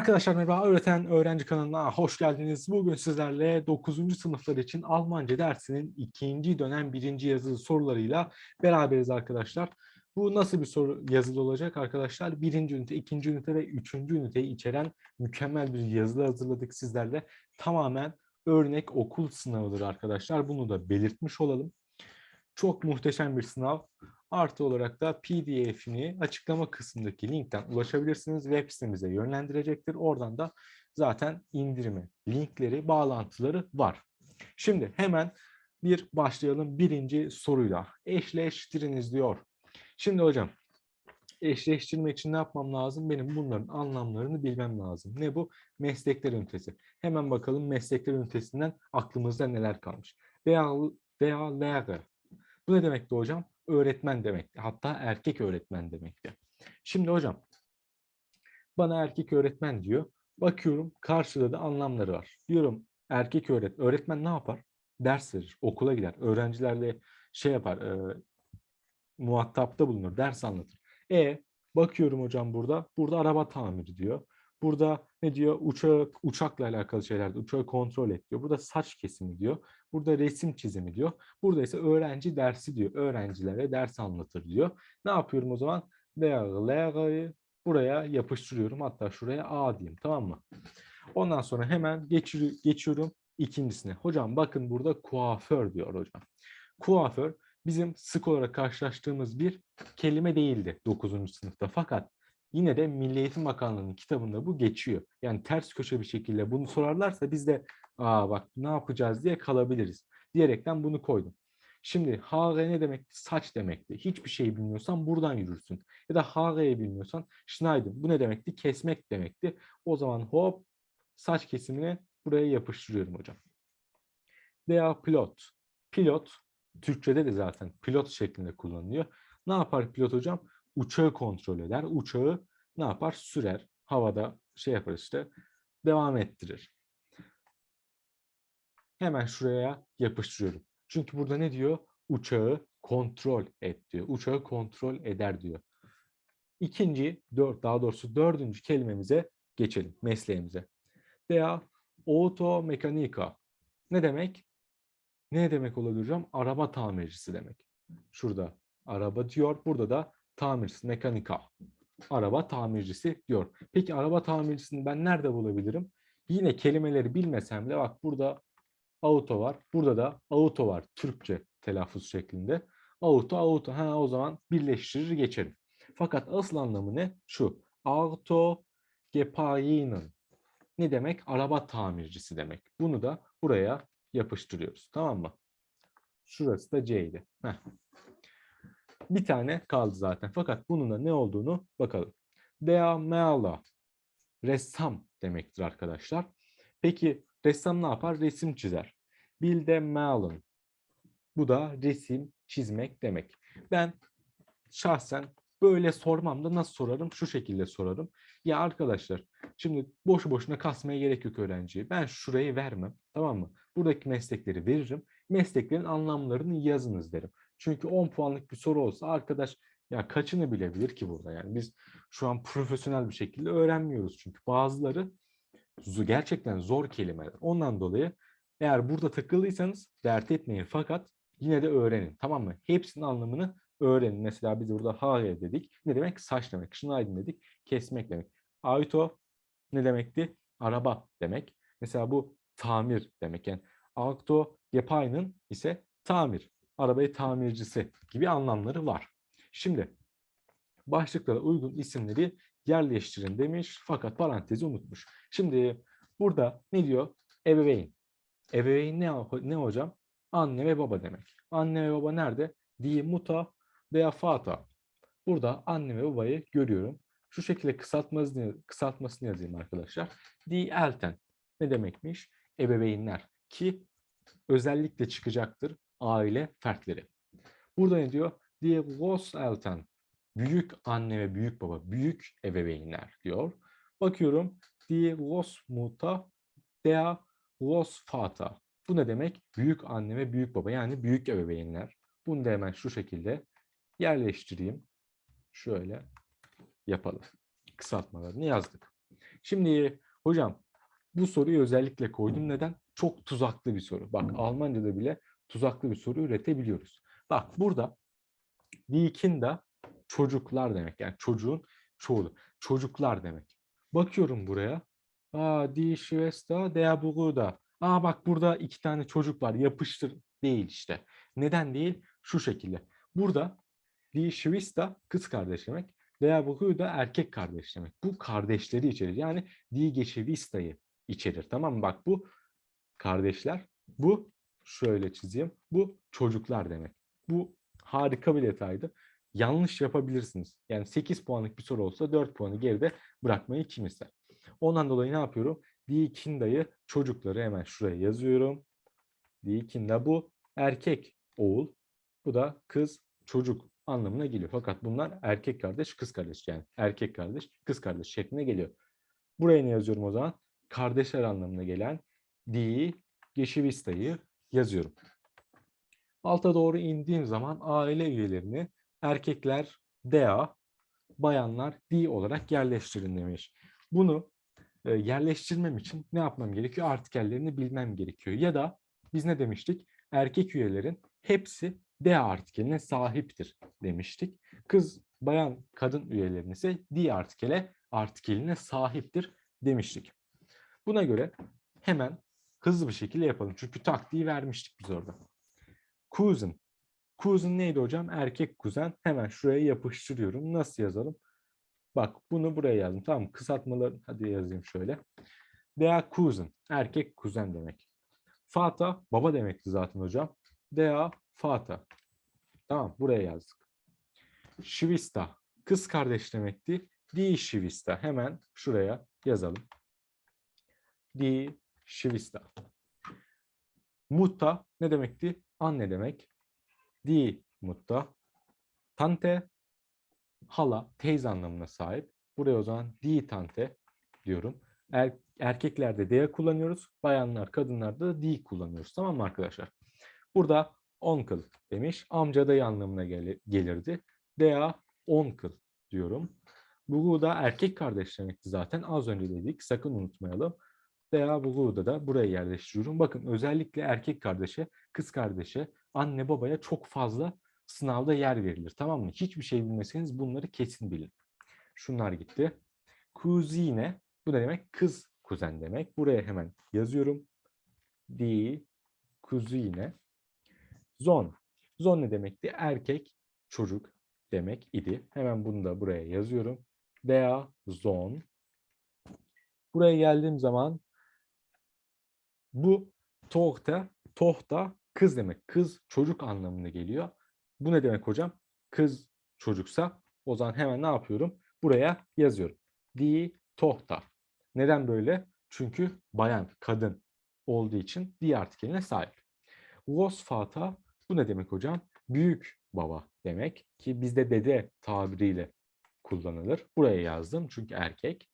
Arkadaşlar merhaba, Öğreten Öğrenci kanalına hoş geldiniz. Bugün sizlerle 9. sınıflar için Almanca dersinin ikinci dönem birinci yazılı sorularıyla beraberiz arkadaşlar. Bu nasıl bir soru yazılı olacak arkadaşlar? Birinci ünite, ikinci ünite ve üçüncü üniteyi içeren mükemmel bir yazılı hazırladık sizlerle. Tamamen örnek okul sınavıdır arkadaşlar. Bunu da belirtmiş olalım. Çok muhteşem bir sınav. Artı olarak da PDF'ini açıklama kısmındaki linkten ulaşabilirsiniz. Web sitemize yönlendirecektir. Oradan da zaten indirimi, linkleri, bağlantıları var. Şimdi hemen bir başlayalım birinci soruyla. Eşleştiriniz diyor. Şimdi hocam eşleştirmek için ne yapmam lazım? Benim bunların anlamlarını bilmem lazım. Ne bu? Meslekler ünitesi. Hemen bakalım meslekler ünitesinden aklımızda neler kalmış. Veya, veya. Bu ne demekti hocam? Öğretmen demekti. Hatta erkek öğretmen demekti. Şimdi hocam bana erkek öğretmen diyor. Bakıyorum karşıda da anlamları var. Diyorum erkek öğret öğretmen ne yapar? Ders verir, okula gider, öğrencilerle şey yapar, e, muhatapta bulunur, ders anlatır. E bakıyorum hocam burada, burada araba tamiri diyor. Burada ne diyor? Uçak, uçakla alakalı şeyler, uçağı kontrol et diyor. Burada saç kesimi diyor. Burada resim çizimi diyor. Burada ise öğrenci dersi diyor. Öğrencilere ders anlatır diyor. Ne yapıyorum o zaman? L'yi buraya yapıştırıyorum. Hatta şuraya A diyeyim. Tamam mı? Ondan sonra hemen geçir, geçiyorum ikincisine. Hocam bakın burada kuaför diyor hocam. Kuaför bizim sık olarak karşılaştığımız bir kelime değildi 9. sınıfta. Fakat yine de Milli Eğitim Bakanlığı'nın kitabında bu geçiyor. Yani ters köşe bir şekilde bunu sorarlarsa biz de aa bak ne yapacağız diye kalabiliriz. Diyerekten bunu koydum. Şimdi HR ne demekti? Saç demekti. Hiçbir şey bilmiyorsan buradan yürürsün. Ya da HR'yi bilmiyorsan schneiden. Bu ne demekti? Kesmek demekti. O zaman hop saç kesimini buraya yapıştırıyorum hocam. Veya pilot. Pilot Türkçe'de de zaten pilot şeklinde kullanılıyor. Ne yapar pilot hocam? Uçağı kontrol eder. Uçağı ne yapar? Sürer. Havada şey yapar işte. Devam ettirir. Hemen şuraya yapıştırıyorum. Çünkü burada ne diyor? Uçağı kontrol et diyor. Uçağı kontrol eder diyor. İkinci, dört, daha doğrusu dördüncü kelimemize geçelim. Mesleğimize. Veya otomekanika. Ne demek? Ne demek olabilir hocam? Araba tamircisi demek. Şurada araba diyor. Burada da tamircisi, mekanika. Araba tamircisi diyor. Peki araba tamircisini ben nerede bulabilirim? Yine kelimeleri bilmesem de bak burada auto var. Burada da auto var. Türkçe telaffuz şeklinde. Auto, auto. Ha o zaman birleştirir geçerim. Fakat asıl anlamı ne? Şu. Auto gepayinin. Ne demek? Araba tamircisi demek. Bunu da buraya yapıştırıyoruz. Tamam mı? Şurası da C'ydi. Heh. Bir tane kaldı zaten. Fakat bunun da ne olduğunu bakalım. Dea meala. Ressam demektir arkadaşlar. Peki ressam ne yapar? Resim çizer. Bilde malen. Bu da resim çizmek demek. Ben şahsen böyle sormam da nasıl sorarım? Şu şekilde sorarım. Ya arkadaşlar şimdi boşu boşuna kasmaya gerek yok öğrenciye. Ben şurayı vermem. Tamam mı? Buradaki meslekleri veririm. Mesleklerin anlamlarını yazınız derim. Çünkü 10 puanlık bir soru olsa arkadaş ya kaçını bilebilir ki burada yani biz şu an profesyonel bir şekilde öğrenmiyoruz çünkü bazıları gerçekten zor kelimeler. Ondan dolayı eğer burada takıldıysanız dert etmeyin fakat yine de öğrenin tamam mı? Hepsinin anlamını öğrenin. Mesela biz burada hare dedik. Ne demek? Saç demek. Schneiden dedik. Kesmek demek. Auto ne demekti? Araba demek. Mesela bu tamir demek. Yani auto gepayının ise tamir. Arabayı tamircisi gibi anlamları var. Şimdi başlıklara uygun isimleri yerleştirin demiş fakat parantezi unutmuş. Şimdi burada ne diyor? Ebeveyn. Ebeveyn ne, ne hocam? Anne ve baba demek. Anne ve baba nerede? Die Mutter veya Fata. Burada anne ve babayı görüyorum. Şu şekilde kısaltmasını, kısaltmasını yazayım arkadaşlar. Die Eltern. Ne demekmiş? Ebeveynler. Ki özellikle çıkacaktır aile fertleri. Burada ne diyor? Die Großeltern. Büyük anne ve büyük baba, büyük ebeveynler diyor. Bakıyorum. Die Großmutter, der Großvater. Bu ne demek? Büyük anne ve büyük baba yani büyük ebeveynler. Bunu da hemen şu şekilde yerleştireyim. Şöyle yapalım. Kısaltmalarını yazdık. Şimdi hocam bu soruyu özellikle koydum. Neden? Çok tuzaklı bir soru. Bak Almanca'da bile tuzaklı bir soru üretebiliyoruz. Bak burada die Kinder çocuklar demek. Yani çocuğun çoğulu. Çocuklar demek. Bakıyorum buraya. Aa, die Schwester der Bruder. Aa bak burada iki tane çocuk var. Yapıştır. Değil işte. Neden değil? Şu şekilde. Burada die Schwester kız kardeş demek. Der Bruder erkek kardeş demek. Bu kardeşleri içerir. Yani die Geschwister'yı içerir. Tamam mı? Bak bu kardeşler. Bu şöyle çizeyim. Bu çocuklar demek. Bu harika bir detaydı. Yanlış yapabilirsiniz. Yani 8 puanlık bir soru olsa 4 puanı geride bırakmayı kim ister? Ondan dolayı ne yapıyorum? Die Kinder'yı çocukları hemen şuraya yazıyorum. Die Kinder bu erkek oğul. Bu da kız çocuk anlamına geliyor. Fakat bunlar erkek kardeş kız kardeş yani erkek kardeş kız kardeş şeklinde geliyor. Buraya ne yazıyorum o zaman? Kardeşler anlamına gelen die Geschwister'yı yazıyorum. Alta doğru indiğim zaman aile üyelerini erkekler dea, bayanlar di olarak yerleştirin demiş. Bunu e, yerleştirmem için ne yapmam gerekiyor? Artikellerini bilmem gerekiyor. Ya da biz ne demiştik? Erkek üyelerin hepsi dea artikeline sahiptir demiştik. Kız, bayan, kadın üyelerin ise di artikele artikeline sahiptir demiştik. Buna göre hemen hızlı bir şekilde yapalım. Çünkü taktiği vermiştik biz orada. Cousin. Cousin neydi hocam? Erkek kuzen. Hemen şuraya yapıştırıyorum. Nasıl yazalım? Bak bunu buraya yazdım. Tamam kısaltmaları hadi yazayım şöyle. Dea cousin. Erkek kuzen demek. Fata baba demekti zaten hocam. Dea fata. Tamam buraya yazdık. Şivista kız kardeş demekti. Di Şivista. Hemen şuraya yazalım. Di Şivista. Mutta ne demekti? Anne demek. Di mutta. Tante hala, teyze anlamına sahip. Buraya o zaman di tante diyorum. Er, erkeklerde de kullanıyoruz. Bayanlar, kadınlarda da di kullanıyoruz. Tamam mı arkadaşlar? Burada uncle demiş. Amca dayı anlamına gel gelirdi. Dea uncle diyorum. Bu da erkek kardeş demekti zaten. Az önce dedik. Sakın unutmayalım. Dea Bulu'da da buraya yerleştiriyorum. Bakın özellikle erkek kardeşe, kız kardeşe, anne babaya çok fazla sınavda yer verilir. Tamam mı? Hiçbir şey bilmeseniz bunları kesin bilin. Şunlar gitti. Kuzine bu ne demek? Kız kuzen demek. Buraya hemen yazıyorum. Di kuzine. Zon. Zon ne demekti? Erkek çocuk demek idi. Hemen bunu da buraya yazıyorum. Dea zon. Buraya geldiğim zaman bu tohta, tohta kız demek. Kız çocuk anlamına geliyor. Bu ne demek hocam? Kız çocuksa o zaman hemen ne yapıyorum? Buraya yazıyorum. Di tohta. Neden böyle? Çünkü bayan, kadın olduğu için di artikeline sahip. Großvater bu ne demek hocam? Büyük baba demek ki bizde dede tabiriyle kullanılır. Buraya yazdım çünkü erkek.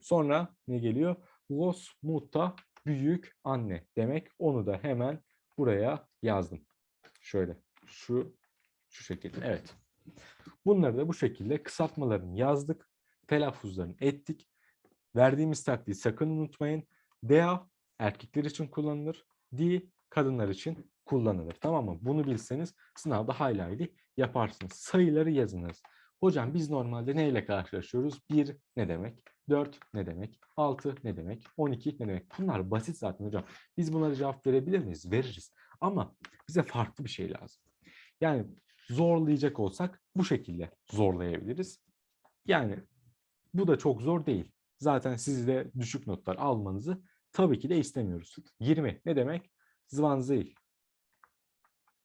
Sonra ne geliyor? Großmutter büyük anne demek. Onu da hemen buraya yazdım. Şöyle şu şu şekilde. Evet. Bunları da bu şekilde kısaltmalarını yazdık. Telaffuzlarını ettik. Verdiğimiz taktiği sakın unutmayın. Dea erkekler için kullanılır. Di kadınlar için kullanılır. Tamam mı? Bunu bilseniz sınavda hayli hayli yaparsınız. Sayıları yazınız. Hocam biz normalde neyle karşılaşıyoruz? 1 ne demek? 4 ne demek? 6 ne demek? 12 ne demek? Bunlar basit zaten hocam. Biz bunlara cevap verebilir miyiz? Veririz. Ama bize farklı bir şey lazım. Yani zorlayacak olsak bu şekilde zorlayabiliriz. Yani bu da çok zor değil. Zaten siz de düşük notlar almanızı tabii ki de istemiyoruz. 20 ne demek? Zvanzil.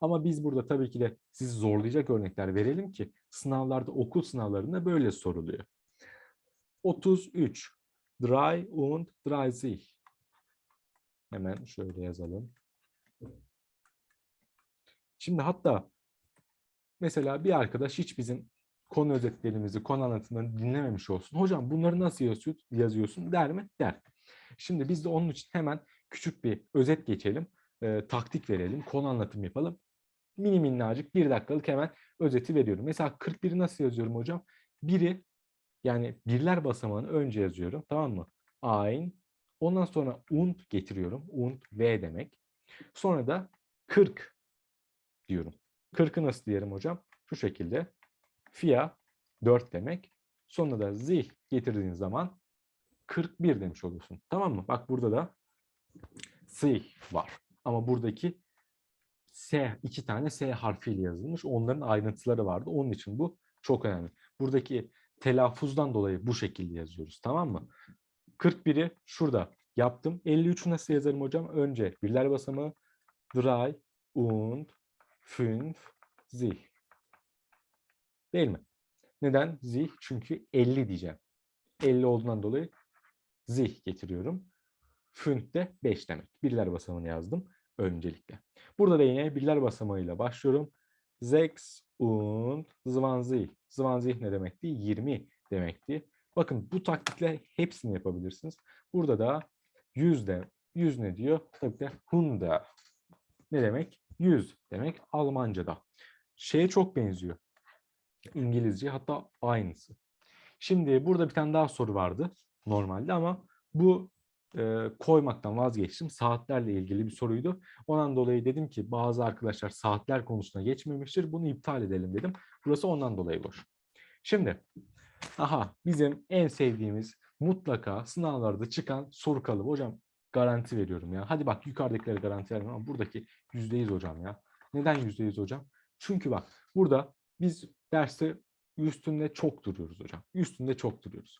Ama biz burada tabii ki de sizi zorlayacak örnekler verelim ki sınavlarda okul sınavlarında böyle soruluyor. 33. Drei und dreißig. Hemen şöyle yazalım. Şimdi hatta mesela bir arkadaş hiç bizim konu özetlerimizi, konu anlatımlarını dinlememiş olsun. Hocam bunları nasıl yazıyorsun der mi? Der. Şimdi biz de onun için hemen küçük bir özet geçelim. E, taktik verelim, konu anlatım yapalım. Mini minnacık bir dakikalık hemen özeti veriyorum. Mesela 41'i nasıl yazıyorum hocam? Biri Yani birler basamağını önce yazıyorum. Tamam mı? Ein. Ondan sonra und getiriyorum. Und v demek. Sonra da 40 diyorum. 40'ı nasıl diyelim hocam? Şu şekilde. Fia 4 demek. Sonra da zih getirdiğin zaman 41 demiş oluyorsun. Tamam mı? Bak burada da zih var. Ama buradaki S, iki tane S harfiyle yazılmış. Onların ayrıntıları vardı. Onun için bu çok önemli. Buradaki telaffuzdan dolayı bu şekilde yazıyoruz. Tamam mı? 41'i şurada yaptım. 53'ü nasıl yazarım hocam? Önce birler basamağı drei und fünf zih. Değil mi? Neden? Zih çünkü 50 diyeceğim. 50 olduğundan dolayı zih getiriyorum. Fünf de 5 demek. Birler basamağını yazdım öncelikle. Burada da yine birler basamağıyla başlıyorum. Sechs und zwanzig. Zwanzig ne demekti? 20 demekti. Bakın bu taktikle hepsini yapabilirsiniz. Burada da 100 de 100 ne diyor? Tabii de Hunde. Ne demek? 100 demek Almanca'da. Şeye çok benziyor. İngilizce hatta aynısı. Şimdi burada bir tane daha soru vardı normalde ama bu e, koymaktan vazgeçtim. Saatlerle ilgili bir soruydu. Ondan dolayı dedim ki bazı arkadaşlar saatler konusuna geçmemiştir. Bunu iptal edelim dedim. Burası ondan dolayı boş. Şimdi aha bizim en sevdiğimiz mutlaka sınavlarda çıkan soru kalıbı. Hocam garanti veriyorum ya. Hadi bak yukarıdakileri garanti vermiyorum ama buradaki %100 hocam ya. Neden %100 hocam? Çünkü bak burada biz derste üstünde çok duruyoruz hocam. Üstünde çok duruyoruz.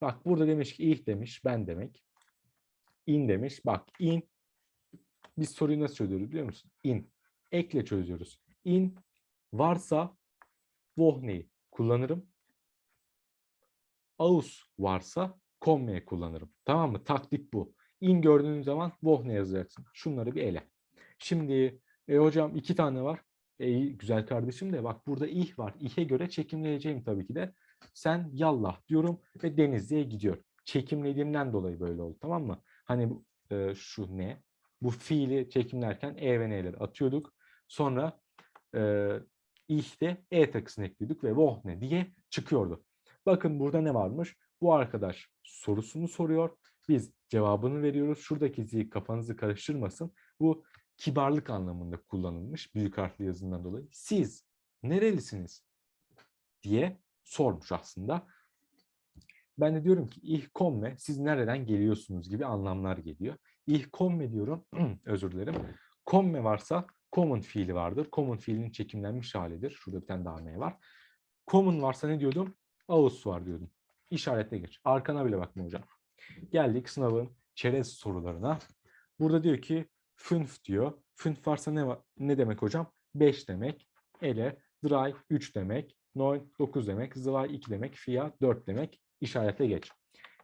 Bak burada demiş ki ilk demiş ben demek. In demiş. Bak in. Biz soruyu nasıl çözüyoruz biliyor musun? In. Ekle çözüyoruz. In varsa vohneyi kullanırım. Aus varsa kommeyi kullanırım. Tamam mı? Taktik bu. In gördüğün zaman vohne yazacaksın. Şunları bir ele. Şimdi e, hocam iki tane var. E, güzel kardeşim de bak burada ih var. İh'e göre çekimleyeceğim tabii ki de. Sen yallah diyorum ve Denizli'ye gidiyor. Çekimlediğimden dolayı böyle oldu tamam mı? Hani e, şu ne? Bu fiili çekimlerken e ve n'leri atıyorduk. Sonra e, ih'te e takısını ekliyorduk ve vohne diye çıkıyordu. Bakın burada ne varmış? Bu arkadaş sorusunu soruyor. Biz cevabını veriyoruz. Şuradaki zi kafanızı karıştırmasın. Bu kibarlık anlamında kullanılmış büyük harfli yazından dolayı. Siz nerelisiniz diye sormuş aslında. Ben de diyorum ki ich komme siz nereden geliyorsunuz gibi anlamlar geliyor. Ich komme diyorum özür dilerim. Komme varsa common fiili vardır. Common fiilinin çekimlenmiş halidir. Şurada bir tane daha ne var. Common varsa ne diyordum? Aus var diyordum. İşaretle geç. Arkana bile bakma hocam. Geldik sınavın çerez sorularına. Burada diyor ki fünf diyor. Fünf varsa ne ne demek hocam? 5 demek. Ele, drei 3 demek. Neun 9 demek. Zwei 2 demek. Fia 4 demek. İşaretle geç.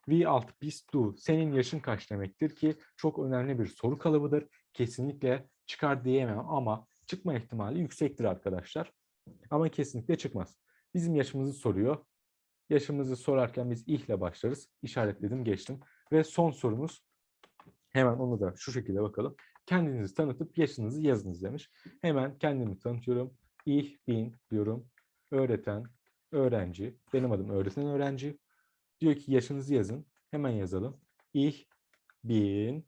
Wie alt bist du? Senin yaşın kaç demektir ki çok önemli bir soru kalıbıdır. Kesinlikle çıkar diyemem ama çıkma ihtimali yüksektir arkadaşlar. Ama kesinlikle çıkmaz. Bizim yaşımızı soruyor. Yaşımızı sorarken biz ihle başlarız. İşaretledim geçtim. Ve son sorumuz hemen onu da şu şekilde bakalım. Kendinizi tanıtıp yaşınızı yazınız demiş. Hemen kendimi tanıtıyorum. Ich bin diyorum. Öğreten, öğrenci. Benim adım öğreten öğrenci. Diyor ki yaşınızı yazın. Hemen yazalım. Ich bin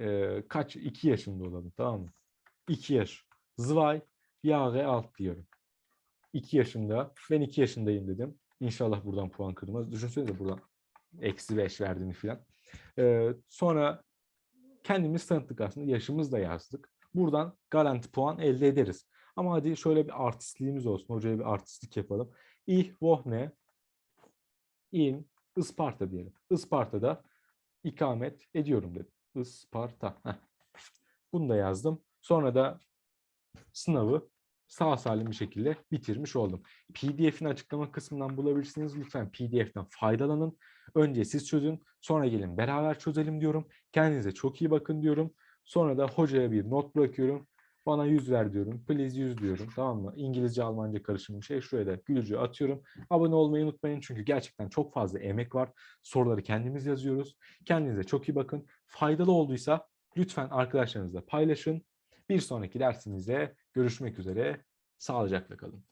e, kaç? 2 yaşında olalım tamam mı? 2 yaş. Zwei Jahre alt diyorum. 2 yaşında. Ben 2 yaşındayım dedim. İnşallah buradan puan kırmaz. Düşünsenize buradan eksi 5 verdiğini falan. Ee, sonra kendimiz tanıttık aslında. Yaşımız da yazdık. Buradan garanti puan elde ederiz. Ama hadi şöyle bir artistliğimiz olsun. Hocaya bir artistlik yapalım. Ich wohne in Isparta diyelim. Isparta'da ikamet ediyorum dedim. Isparta. Heh. Bunu da yazdım. Sonra da sınavı sağ salim bir şekilde bitirmiş oldum. PDF'in açıklama kısmından bulabilirsiniz. Lütfen PDF'den faydalanın. Önce siz çözün, sonra gelin beraber çözelim diyorum. Kendinize çok iyi bakın diyorum. Sonra da hocaya bir not bırakıyorum. Bana 100 ver diyorum. Please 100 diyorum. Tamam mı? İngilizce, Almanca karışım bir şey. Şuraya da gülücü atıyorum. Abone olmayı unutmayın çünkü gerçekten çok fazla emek var. Soruları kendimiz yazıyoruz. Kendinize çok iyi bakın. Faydalı olduysa lütfen arkadaşlarınızla paylaşın. Bir sonraki dersimizde görüşmek üzere. Sağlıcakla kalın.